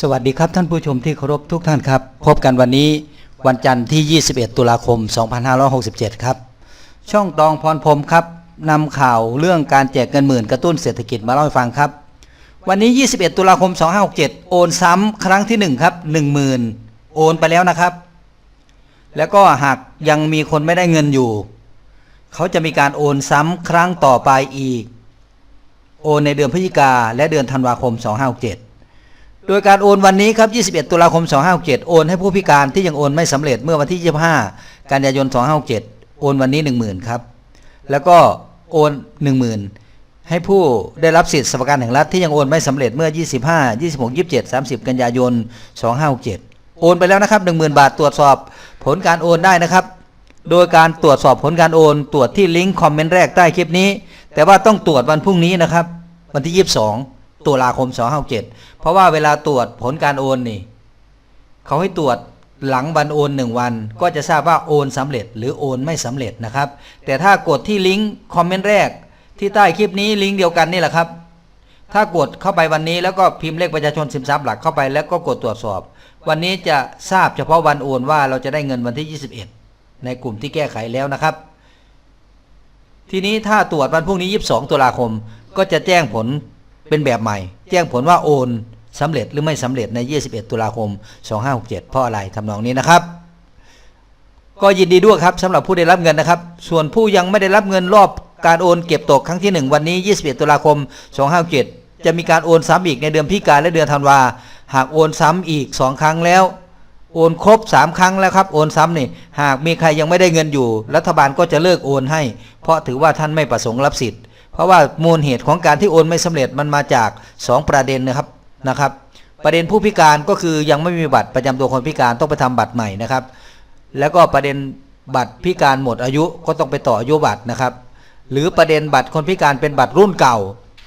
สวัสดีครับท่านผู้ชมที่เคารพทุกท่านครับ พบกันวันนี้วันจันทร์ที่ 21 ตุลาคม 2567 ครับ ช่องตองพรพรมครับนำข่าวเรื่องการแจกเงินหมื่นกระตุ้นเศรษฐกิจมาเล่าให้ฟังครับ วันนี้ 21 ตุลาคม 2567 โอนซ้ำครั้งที่ 1 ครับ 10,000 โอนไปแล้วนะครับ แล้วก็หากยังมีคนไม่ได้เงินอยู่ เขาจะมีการโอนซ้ำครั้งต่อไปอีก โอนในเดือนพฤศจิกาและเดือนธันวาคม 2567 โดยการโอนวันนี้ครับ 21 ตุลาคม 2567 โอนให้ผู้พิการที่ยังโอนไม่สำเร็จเมื่อวันที่ 25 กันยายน 2567 โอนวันนี้ 10,000 ครับ แล้วก็โอน 10,000 ให้ผู้ได้รับสิทธิสวัสดิการแห่งรัฐที่ยังโอนไม่สำเร็จเมื่อ 25 26 27 30 กันยายน 2567 โอนไปแล้วนะครับ 10,000 บาทตรวจสอบผลการโอนได้นะครับ โดยการตรวจสอบผลการโอน ตรวจที่ลิงก์คอมเมนต์แรกใต้คลิปนี้ แต่ว่าต้องตรวจวันพรุ่งนี้นะครับ วันที่ 22 ตุลาคม2567เพราะว่าเวลาตรวจผลการโอนนี่เขาให้ตรวจหลังวันโอนหนึ่งวัน ก็จะทราบว่าโอนสำเร็จหรือโอนไม่สำเร็จนะครับ แต่ถ้ากดที่ลิงก์คอมเมนต์แรกที่ใต้คลิปนี้ลิงก์เดียวกันนี่แหละครับ ถ้ากดเข้าไปวันนี้แล้วก็พิมพ์เลขประชาชนสิมทรัพย์หลักเข้าไปแล้วก็กดตรวจสอบ วันนี้จะทราบเฉพาะวันโอนว่าเราจะได้เงินวันที่ 21 ในกลุ่มที่แก้ไขแล้วนะครับ ทีนี้ถ้าตรวจวันพรุ่งนี้ 22 ตุลาคม ก็จะแจ้งผล เป็นแบบใหม่ แจ้งผลว่าโอนสำเร็จหรือไม่สำเร็จใน 21 ตุลาคม 2567 เพราะอะไรทำนองนี้นะครับ ก็ยินดีด้วยครับสำหรับผู้ได้รับเงินนะครับ ส่วนผู้ยังไม่ได้รับเงินรอบการโอนเก็บตกครั้งที่ 1 วันนี้ 21 ตุลาคม 2567 จะมีการโอนซ้ำอีกในเดือนพิกาและเดือนธันวา หากโอนซ้ำอีก 2 ครั้งแล้ว โอนครบ 3 ครั้งแล้วครับ โอนซ้ำนี่ หากมีใครยังไม่ได้เงินอยู่ รัฐบาลก็จะเลิกโอนให้ เพราะถือว่าท่านไม่ประสงค์รับสิทธิ์ เพราะว่ามูลเหตุของการที่โอนไม่สำเร็จมันมาจาก 2 ประเด็นนะครับนะครับ ประเด็นผู้พิการก็คือยังไม่มีบัตรประจำตัวคนพิการต้องไปทำบัตรใหม่นะครับ แล้วก็ประเด็นบัตรพิการหมดอายุก็ต้องไปต่ออายุบัตรนะครับ หรือประเด็นบัตรคนพิการเป็นบัตรรุ่นเก่า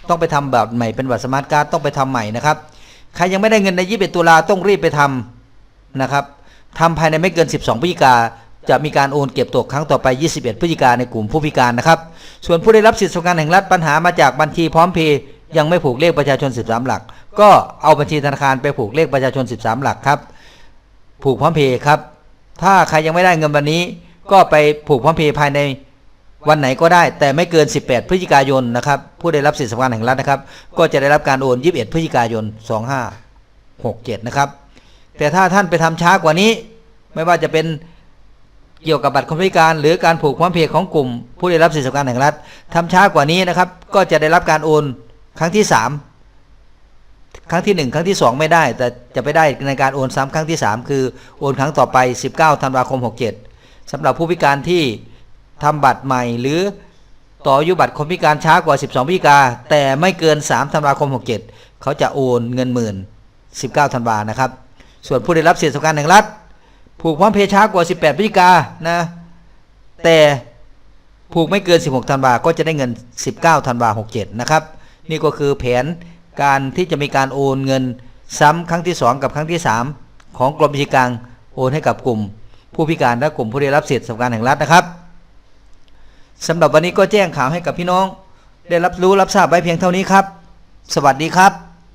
ต้องไปทำบัตรใหม่เป็นบัตรสมาร์ทการ์ดต้องไปทำใหม่นะครับใครยังไม่ได้เงินใน21ตุลาต้องรีบไปทำนะครับทำภายในไม่เกิน 12พฤศจิกา จะมีการโอนเก็บตกครั้งต่อไป 21 พฤศจิกาในกลุ่มผู้พิการนะครับ ส่วนผู้ได้รับสิทธิสวัสดิการแห่งรัฐปัญหามาจากบัญชีพร้อมเพย์ยังไม่ผูกเลขประชาชน 13 หลัก ก็เอาบัญชีธนาคารไปผูกเลขประชาชน 13 หลักครับ ผูกพร้อมเพย์ครับ ถ้าใครยังไม่ได้เงินวันนี้ ก็ไปผูกพร้อมเพย์ภายในวันไหนก็ได้แต่ไม่เกิน 18 พฤศจิกายนนะครับผู้ได้รับสิทธิสวัสดิการแห่งรัฐนะครับ ก็จะได้รับการโอน 21 พฤศจิกายน 2567 นะครับ แต่ถ้าท่านไปทำช้ากว่านี้ ไม่ว่าจะเป็น เกี่ยวกับบัตรคนพิการ หรือการผูกพร้อมเพย์ของกลุ่ม ผู้ได้รับสิทธิสวัสดิการแห่งรัฐทำช้ากว่านี้นะครับ ก็จะได้รับการโอนครั้งที่ 3 ครั้งที่ 1 ครั้งที่ 2 ไม่ได้ แต่จะไปได้ในการโอนซ้ำครั้งที่ 3 คือโอนครั้งต่อไป 19ธันวาคม 67สำหรับผู้พิการที่ทำบัตรใหม่หรือต่ออายุบัตรคนพิการช้ากว่า 12 พิการแต่ไม่เกิน 3 ธันวาคม 67 เขาจะโอนเงินหมื่น 19 ธันวานะครับ ส่วนผู้ได้รับสิทธิสวัสดิการแห่งรัฐ ผูกพร้อมเพย์ช้ากว่า 18พฤศจิกานะ แต่ผูกไม่เกิน 16 ธันวาก็จะได้เงิน 19 ธันวา67 นะครับ นี่ก็คือแผนการที่จะมีการโอนเงินซ้ำครั้งที่ 2 กับครั้งที่ 3 ของกรมบัญชีกลางโอนให้กับกลุ่ม ผู้พิการและกลุ่มผู้ได้รับสิทธิสวัสดิการแห่งรัฐนะครับสำหรับวันนี้ก็แจ้งข่าวให้กับพี่น้อง ได้รับรู้รับทราบไว้เพียงเท่านี้ครับ สวัสดีครับ